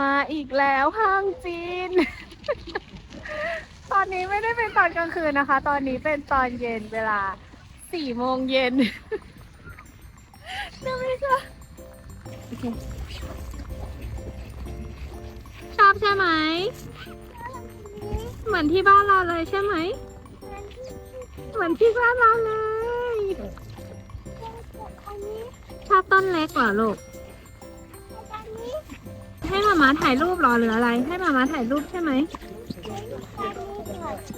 มาอีกแล้วห้างจีน ตอนนี้ไม่ได้เป็นตอนกลางคืนนะคะ ตอนนี้เป็นตอนเย็นเวลาสี่โมงเย็นนะไม่ใช่โอเคชอบใช่ไหม เหมือนที่บ้านเราเลยใช่ไหม เหมือนที่บ้านเราเลย ชอบต้นเล็กเหรอลูก ให้มามาถ่ายรูปหรอหรืออะไร ให้มามาถ่ายรูปใช่ไหม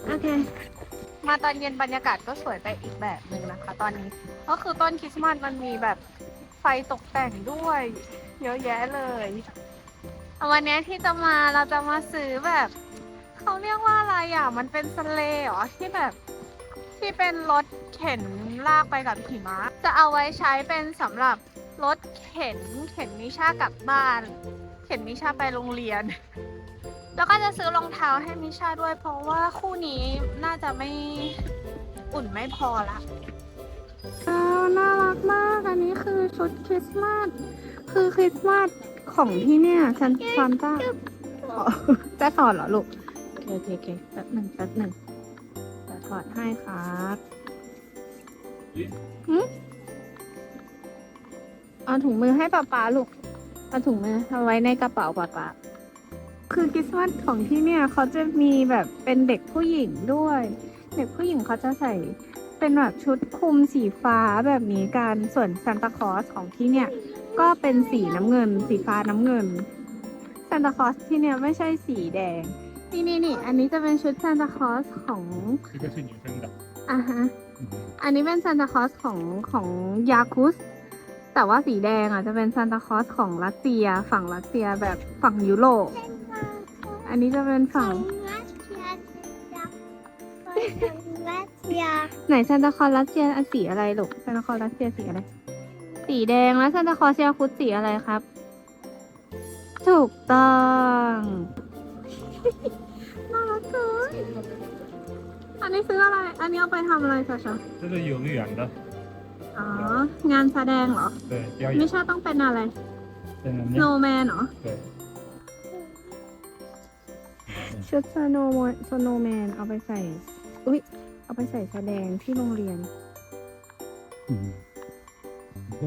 โอเค มาตอนเย็นบรรยากาศก็สวยไปอีกแบบหนึ่งนะคะ ตอนนี้ก็คือต้นคริสต์มาสมันมีแบบไฟตกแต่งด้วย เยอะแยะเลยวันนี้ที่จะมาเราจะมาซื้อแบบเขาเรียกว่าอะไรอะมันเป็นสเลเหรอที่แบบที่เป็นรถเข็นลากไปกับหิมะจะเอาไว้ใช้เป็นสำหรับรถเข็นเข็นนิชากลับบ้าน เข็นนิชาไปโรงเรียน แล้วก็จะซื้อรองเท้าให้มิชาด้วย เพราะว่าคู่นี้น่าจะไม่อุ่นไม่พอละน่ารักมาก อันนี้คือชุดคริสต์มาส คือคริสต์มาสของที่เนี่ยซันซานต้าอ๋อจะถอดเหรอลูกโอเคโอเคโอเคแป๊บหนึ่งแป๊บหนึ่งจะถอดให้ครับหึเอาถุงมือให้ป๊าป๊าลูก เอาถุงมือเอาไว้ในกระเป๋าป๊าป๊าคือคริสต์มาสของที่เนี่ยเขาจะมีแบบเป็นเด็กผู้หญิงด้วย เด็กผู้หญิงเขาจะใส่เป็นแบบชุดคลุมสีฟ้าแบบนี้กัน ส่วนซานตาคลอสของที่เนี่ย ก็เป็นสีน้ำเงิน สีฟ้าน้ำเงินซานตาคลอสที่เนี่ยไม่ใช่สีแดง นี่นี่นี่อันนี้จะเป็นชุดซานตาคลอสของ 这个是女生的。 อ่าฮะ 嗯 อันนี้เป็นซานตาคลอสของของยาคุส แต่ว่าสีแดงอ่ะจะเป็นซานตาคลอสของรัสเซีย ฝั่งรัสเซียแบบฝั่งยุโรป อันนี้จะเป็นฝั่ง ไหนซานตาคลอสรัสเซียอ่ะสีอะไรลูกซานตาคลอสรัสเซียสีอะไร สีแดงแล้วซานตาคลอสยาคุสสีอะไรครับ ถูกต้อง น่ารักเกินอันนี้ซื้ออะไร อันนี้เอาไปทำอะไรชาชา 这是幼儿园的， อ๋อ งานแสดงเหรอ 对，表 ไม่ 演。 ใช่ต้องเป็นอะไร 在那 โน 面， แมนเหรอ 对， ชุดสโนสโนแมนเอาไปใส่ อุ้ย เอาไปใส่แสดงที่โรงเรียน 嗯，对，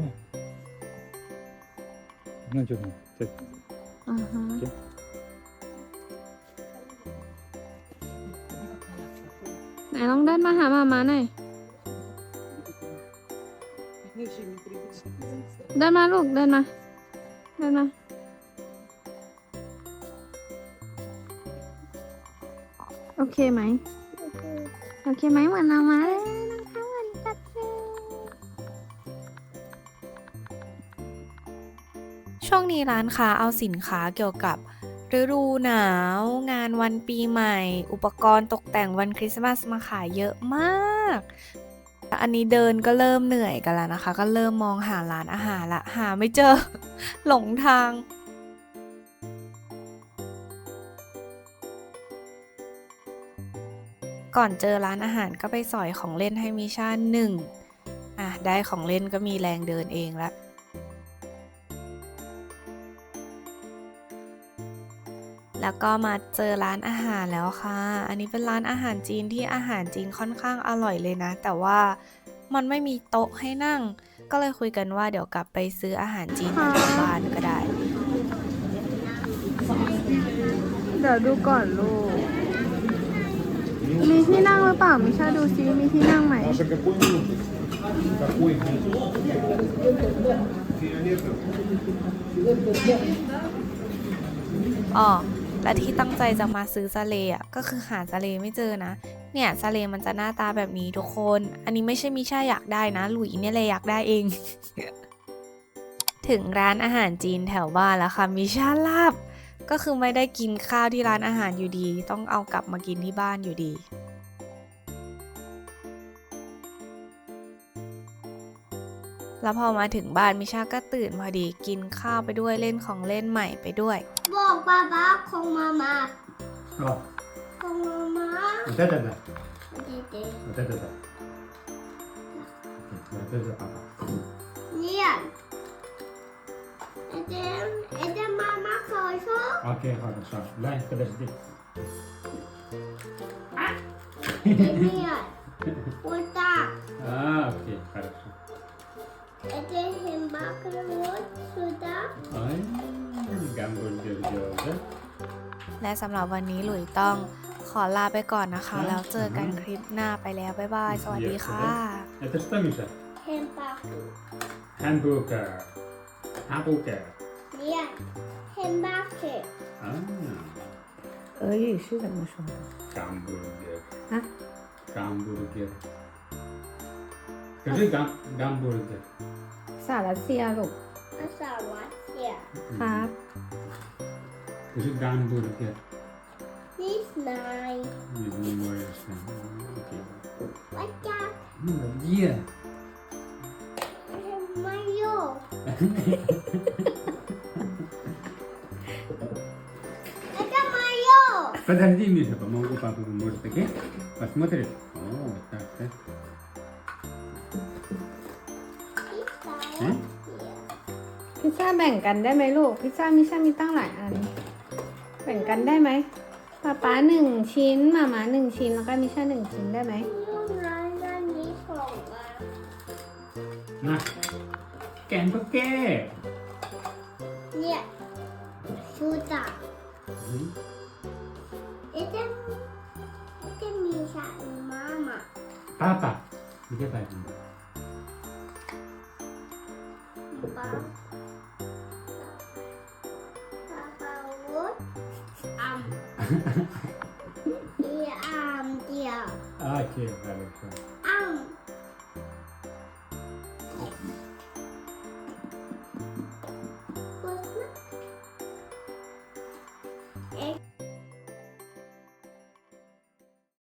那就行，对， อ่าฮะ โอเค ไหนลองเดินมาหามามาหน่อย เดินมาลูกเดินมาเดินมาโอเคไหมโอเคไหมเหมือนเรามาเลยนะคะเหมือนกันเลยช่วงนี้ร้านค้าเอาสินค้าเกี่ยวกับฤดูหนาว งานวันปีใหม่ อุปกรณ์ตกแต่งวันคริสต์มาสมาขายเยอะมาก อันนี้เดินก็เริ่มเหนื่อยกันแล้วนะคะ ก็เริ่มมองหาร้านอาหารละ หาไม่เจอ หลงทาง ก่อนเจอร้านอาหารก็ไปสอยของเล่นให้มิชาหนึ่งอะได้ของเล่นก็มีแรงเดินเองละ แล้วก็มาเจอร้านอาหารแล้วค่ะ อันนี้เป็นร้านอาหารจีนที่อาหารจีนค่อนข้างอร่อยเลยนะ แต่ว่ามันไม่มีโต๊ะให้นั่ง ก็เลยคุยกันว่าเดี๋ยวกลับไปซื้ออาหารจีนที่บ้านก็ได้ เดี๋ยวดูก่อนลูก มีที่นั่งหรือเปล่ามิชาดูซิ มีที่นั่งไหม อ๋อ และที่ตั้งใจจะมาซื้อซาเลอะก็คือหาซาเลไม่เจอนะ เนี่ยซาเลมันจะหน้าตาแบบนี้ทุกคน อันนี้ไม่ใช่มิช่าอยากได้นะ หลุยเนี่ยเลยอยากได้เอง ถึงร้านอาหารจีนแถวบ้านแล้วค่ะมิช่าลาบ ก็คือไม่ได้กินข้าวที่ร้านอาหารอยู่ดี ต้องเอากลับมากินที่บ้านอยู่ดี แล้วพอมาถึงบ้านมิชาก็ตื่นพอดีกินข้าวไปด้วยเล่นของเล่นใหม่ไปด้วย บอกป้าบ้าคงมามา Ja, คงมามา och det är det. เด็ด Och det är det. Ja, det är det pappa. ๆเรียนไอเดมไอเดมมามาขอโชค Okej, har du sagt. Nej, för det är ditt. ไอเดมเนี่ยอุตส่าห์ Ah, okej, har du sagt. และสำหรับวันนี้หลุยต้องขอลาไปก่อนนะคะ แล้วเจอกันคลิปหน้าไปแล้ว บ๊ายบาย สวัสดีค่ะ Это что, Миша? Эмбакра. Hamburger. Hamburger. Нет, эмбакра. Ah, เอ้ยชื่อแบบมาชม Gamburger. ฮะ Gamburger. 可是 Gam Gamburger สารัสเซียลูก А салат. ครับ Скажи гамбургер. Не знаю. Не знаешь. Окей. Вот так. Ну, где? Это мое. Это мое. Подожди, Миша, помогу папу, может, окей? Посмотрит. О, вот так, да? พิซซ่าแบ่งกันได้ไหมลูก พิซซ่ามิซ่ามีตั้งหลายอัน แบ่งกันได้ไหมป๊าป๊าหนึ่งชิ้นหมาหมาหนึ่งชิ้นแล้วก็มิซ่าหนึ่งชิ้นได้ไหมร้นด้านนี้สองอะนะแกนก็แก้เนี่ยชูจ่าเอ๊ะจะเอ๊ะจะมีสารมาหมาป้าป๊าไม่ได้ไปป้า Io am Dio. Ah, che bello.